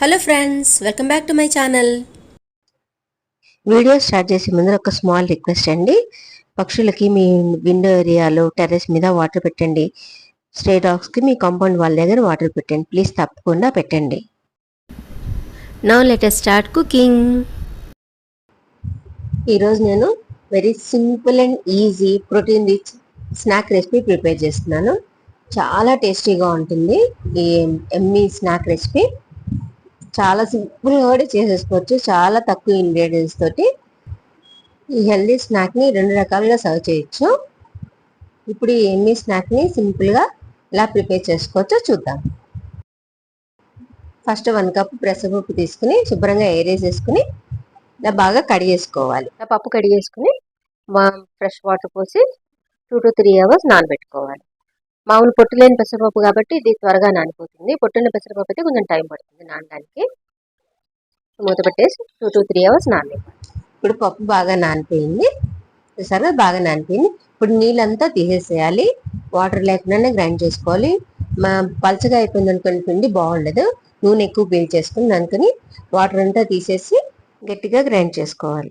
Hello friends welcome back to my channel video start చేసే ముందు ఒక స్మాల్ రిక్వెస్ట్ అండి. పక్షులకి మీ విండో ఏరియాలో టెర్రస్ మీద వాటర్ పెట్టండి. స్టే డాగ్స్కి మీ కాంపౌండ్ వాళ్ళ దగ్గర వాటర్ పెట్టండి. ప్లీజ్ తప్పకుండా పెట్టండి. నౌ లెట్ స్టార్ట్ కుకింగ్ ఈరోజు నేను very simple and easy protein rich snack recipe prepare చేస్తున్నాను. చాలా టేస్టీగా ఉంటుంది. ఈ ఎమ్మీ స్నాక్ రెసిపీ చాలా సింపుల్గా కూడా చేసేసుకోవచ్చు. చాలా తక్కువ ఇంగ్రీడియంట్స్ తోటి ఈ హెల్దీ స్నాక్ని రెండు రకాలుగా సర్వ్ చేయొచ్చు. ఇప్పుడు ఈ ఎమ్మీ స్నాక్ని సింపుల్గా ఎలా ప్రిపేర్ చేసుకోవచ్చో చూద్దాం. ఫస్ట్ వన్ కప్ పెసరపప్పు తీసుకుని శుభ్రంగా ఏరేసేసుకుని ఇలా బాగా కడిగేసుకోవాలి. ఇలా పప్పు కడిగేసుకుని ఫ్రెష్ వాటర్ పోసి టూ టు త్రీ అవర్స్ నానబెట్టుకోవాలి. మామూలు పొట్టు లేని పెసరపప్పు కాబట్టి ఇది త్వరగా నానిపోతుంది. పొట్టున్న పెసరపప్పు అయితే కొంచెం టైం పడుతుంది నానడానికి. మూత పెట్టేసి టూ టు త్రీ అవర్స్ నానబెట్టాలి. ఇప్పుడు పప్పు బాగా నానిపోయింది. చూసారా బాగా నానిపోయింది. ఇప్పుడు నీళ్ళంతా తీసేసేయాలి. వాటర్ లేకుండానే గ్రైండ్ చేసుకోవాలి. మా పలచగా అయిపోయింది అనుకున్న పిండి బాగుండదు. నూనె ఎక్కువ పీల్ చేసుకుని అనుకుని వాటర్ అంతా తీసేసి గట్టిగా గ్రైండ్ చేసుకోవాలి.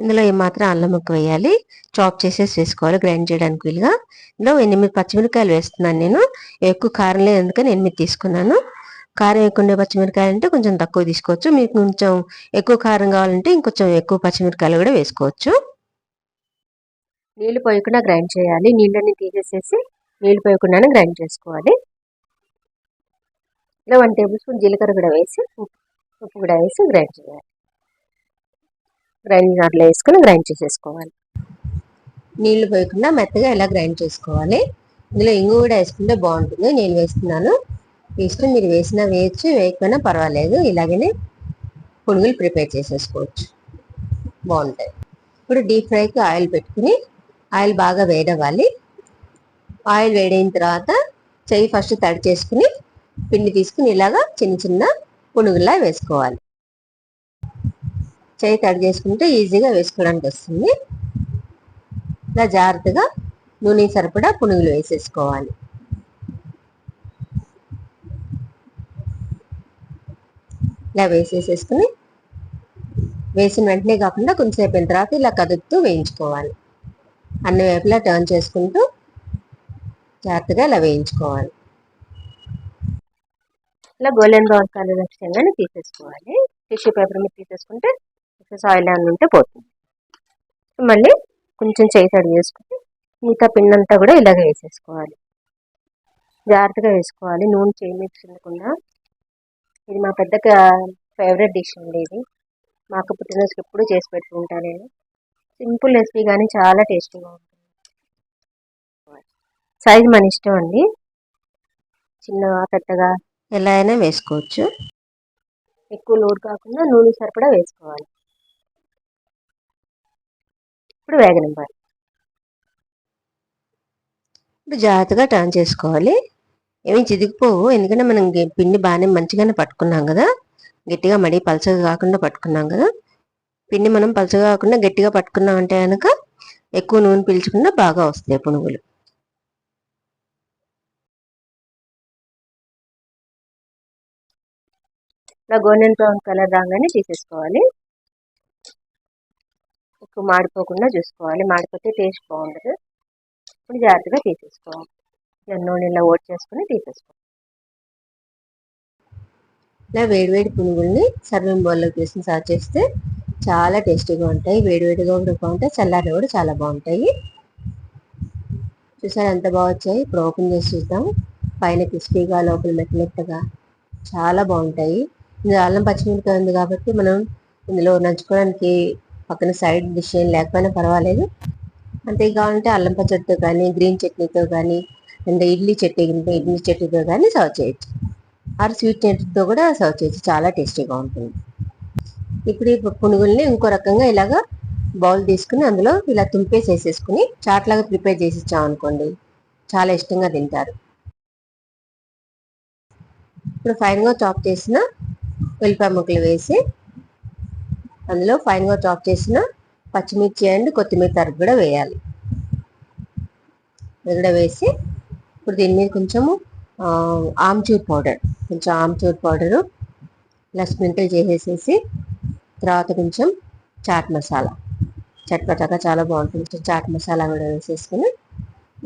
ఇందులో ఏమాత్రం అల్లం ముక్క వేయాలి. చాప్ చేసేసి వేసుకోవాలి. గ్రైండ్ చేయడానికి వీలుగా. ఇందులో ఎనిమిది పచ్చిమిరకాయలు వేస్తున్నాను నేను. ఎక్కువ కారం లేదు అందుకని ఎనిమిది తీసుకున్నాను. కారం ఎక్కువ ఉండే పచ్చిమిరకాయలు అంటే కొంచెం తక్కువ తీసుకోవచ్చు. మీకు కొంచెం ఎక్కువ కారం కావాలంటే ఇంకొంచెం ఎక్కువ పచ్చిమిరకాయలు కూడా వేసుకోవచ్చు. నీళ్ళు పోయకుండా గ్రైండ్ చేయాలి. నీళ్ళని తీసేసేసి నీళ్ళు పోయకుండానే గ్రైండ్ చేసుకోవాలి. ఇలా వన్ టేబుల్ స్పూన్ జీలకర్ర కూడా వేసి ఉప్పు కూడా వేసి గ్రైండ్ చేయాలి. గ్రైండ్ అట్లా వేసుకుని గ్రైండ్ చేసేసుకోవాలి. నీళ్ళు పోయకుండా మెత్తగా ఇలా గ్రైండ్ చేసుకోవాలి? ఇందులో ఇంగు కూడా వేసుకుంటే బాగుంటుంది. నేను వేస్తున్నాను. ఇష్టం మీరు వేసినా వేయచ్చు వేయకపోయినా పర్వాలేదు. ఇలాగనే పునుగులు ప్రిపేర్ చేసేసుకోవచ్చు. బాగుంటాయి. ఇప్పుడు డీప్ ఫ్రైకి ఆయిల్ పెట్టుకుని ఆయిల్ బాగా వేడవ్వాలి. ఆయిల్ వేడైన తర్వాత చెయ్యి ఫస్ట్ తడి చేసుకుని పిండి తీసుకుని ఇలాగా చిన్న చిన్న పునుగులా వేసుకోవాలి. చేయి తడి చేసుకుంటే ఈజీగా వేసుకోవడానికి వస్తుంది. ఇలా జాగ్రత్తగా నూనె సరిపడా పునుగులు వేసేసుకోవాలి. ఇలా వేసేసేసుకుని వేసిన వెంటనే కాకుండా కొంచెంసేపు అయిన తర్వాత ఇలా కదుపుతూ వేయించుకోవాలి. అన్ని వైపులా టర్న్ చేసుకుంటూ జాగ్రత్తగా ఇలా వేయించుకోవాలి. ఇలా గోల్డెన్ బ్రౌన్ కలర్ వచ్చేగానే తీసేసుకోవాలి. టిష్యూ పేపర్ మీద తీసేసుకుంటే ఎక్సెస్ ఆయిల్ అని ఉంటే పోతుంది. మళ్ళీ కొంచెం చేయి తడి చేసుకుని మిగతా పిండి అంతా కూడా ఇలాగ వేసేసుకోవాలి. జాగ్రత్తగా వేసుకోవాలి. నూనె చేయి మీద చిందకుండా ఇది మా పెద్ద ఫేవరెట్ డిష్ అండి ఇది. మా అక్క పుట్టినరోజుకి ఎప్పుడూ చేసి పెట్టుకుంటా నేను. సింపుల్ రెసిపీ కానీ చాలా టేస్టీగా ఉంటుంది. సైజ్ మన ఇష్టం అండి. చిన్నగా పెద్దగా ఎలా అయినా వేసుకోవచ్చు. ఎక్కువ లోడ్ కాకుండా నూనె సరిపడా వేసుకోవాలి. ఇప్పుడు వేగనివ్వాలి ఇప్పుడు జాగ్రత్తగా టర్న్ చేసుకోవాలి. ఏమీ చిదిగిపోవు. ఎందుకంటే మనం పిండి బాగానే మంచిగానే పట్టుకున్నాం కదా. గట్టిగా మడి పలచగా కాకుండా పట్టుకున్నాం కదా. పిండి మనం పలచగా కాకుండా గట్టిగా పట్టుకున్నాం అంటే కనుక ఎక్కువ నూనె పీల్చకుండా బాగా వస్తాయి పునుగులు. ఇలా గోల్డెన్ బ్రౌన్ కలర్ రాగానే తీసేసుకోవాలి. ఎక్కువ మాడిపోకుండా చూసుకోవాలి. మాడిపోతే టేస్ట్ బాగుండదు. ఇప్పుడు జాగ్రత్తగా తీసేసుకోవాలి. నూనె ఇలా ఓట్ చేసుకుని తీసేసుకోవాలి. ఇలా వేడివేడి పునుగుల్ని సర్వింగ్ బౌల్లోకి వేసి సర్వ్ చేస్తే చాలా టేస్టీగా ఉంటాయి. వేడివేడిగా కూడా బాగుంటాయి. చల్లారి కూడా చాలా బాగుంటాయి. చూసారు ఎంత బాగా వచ్చాయి? ఇప్పుడు ఓపెన్ చేసి చూద్దాం. పైన క్రిస్పీగా లోపల మెత్తమెత్తగా చాలా బాగుంటాయి. ఇందులో అల్లం పచ్చిమిరపకాయ ఉంది కాబట్టి మనం ఇందులో నంచుకోవడానికి పక్కన సైడ్ డిష్ ఏం లేకపోయినా పర్వాలేదు. అంతే కావాలంటే అల్లం పచ్చడితో కానీ గ్రీన్ చట్నీతో కానీ అండ్ ఇడ్లీ చట్నీ ఇడ్లీ చట్నీతో కానీ సర్వ్ చేయొచ్చు. ఆర్ స్వీట్ చట్నీతో కూడా సర్వ్ చేయొచ్చు. చాలా టేస్టీగా ఉంటుంది. ఇప్పుడు ఈ పునుగుల్ని ఇంకో రకంగా ఇలాగా బౌల్ తీసుకుని అందులో ఇలా తుంపేసి వేసేసుకుని చాట్లాగా ప్రిపేర్ చేసి ఇచ్చామనుకోండి చాలా ఇష్టంగా తింటారు. ఇప్పుడు ఫైన్గా చాప్ చేసిన ఉల్లిపాయ ముక్కలు వేసి అందులో ఫైన్గా చాప్ చేసిన పచ్చిమిర్చి అండ్ కొత్తిమీర తరుగు కూడా వేయాలి. ఇది కూడా వేసి ఇప్పుడు దీని మీద కొంచెము ఆమ్చూర్ పౌడర్ కొంచెం ఆమ్చూర్ పౌడరు ఇలా స్ప్రింకిల్ చేసేసేసి తర్వాత కొంచెం చాట్ మసాలా. చట్పటాగా చాలా బాగుంటుంది. చాట్ మసాలా కూడా వేసేసుకుని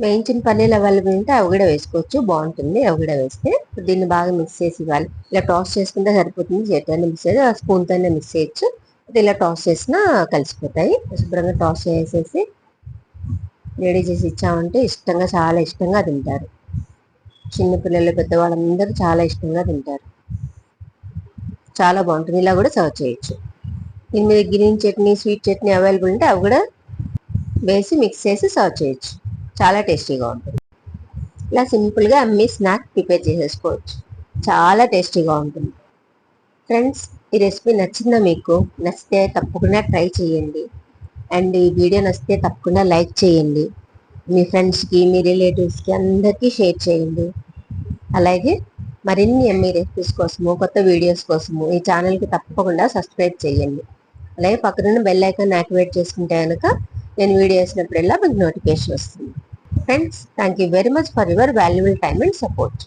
వేయించిన పల్లీలు అవైలబుల్ ఉంటే అవి కూడా వేసుకోవచ్చు. బాగుంటుంది. అవి కూడా వేస్తే దీన్ని బాగా మిక్స్ చేసి ఇవ్వాలి. ఇలా టాస్ చేసుకుంటే సరిపోతుంది. చేతితో మిక్స్ చేసి స్పూన్తోనే మిక్స్ చేయొచ్చు. ఇలా టాస్ చేసినా కలిసిపోతాయి. శుభ్రంగా టాస్ చేసేసి రెడీ చేసి ఇచ్చామంటే ఇష్టంగా చాలా ఇష్టంగా తింటారు. చిన్నపిల్లలు పెద్దవాళ్ళందరూ చాలా ఇష్టంగా తింటారు. చాలా బాగుంటుంది. ఇలా కూడా సర్వ్ చేయొచ్చు. దీని మీద green chutney sweet chutney available ఉంటే అవి కూడా వేసి మిక్స్ చేసి సర్వ్ చేయొచ్చు. చాలా టేస్టీగా ఉంటుంది. ఇలా సింపుల్గా అమ్మి స్నాక్ ప్రిపేర్ చేసేసుకోవచ్చు. చాలా టేస్టీగా ఉంటుంది. ఫ్రెండ్స్ ఈ రెసిపీ నచ్చిందా మీకు? నచ్చితే తప్పకుండా ట్రై చేయండి. అండ్ ఈ వీడియో నచ్చితే తప్పకుండా లైక్ చేయండి. మీ ఫ్రెండ్స్కి మీ రిలేటివ్స్కి అందరికీ షేర్ చేయండి. అలాగే మరిన్ని ఎంఈ రెసిపీస్ కోసము కొత్త వీడియోస్ కోసము ఈ ఛానల్కి తప్పకుండా సబ్స్క్రైబ్ చేయండి. అలాగే పక్కనున్న బెల్ ఐకాన్ యాక్టివేట్ చేసుకుంటే కనుక నేను వీడియో వేసినప్పుడల్లా మీకు నోటిఫికేషన్ వస్తుంది. Friends thank you very much for your valuable time and support.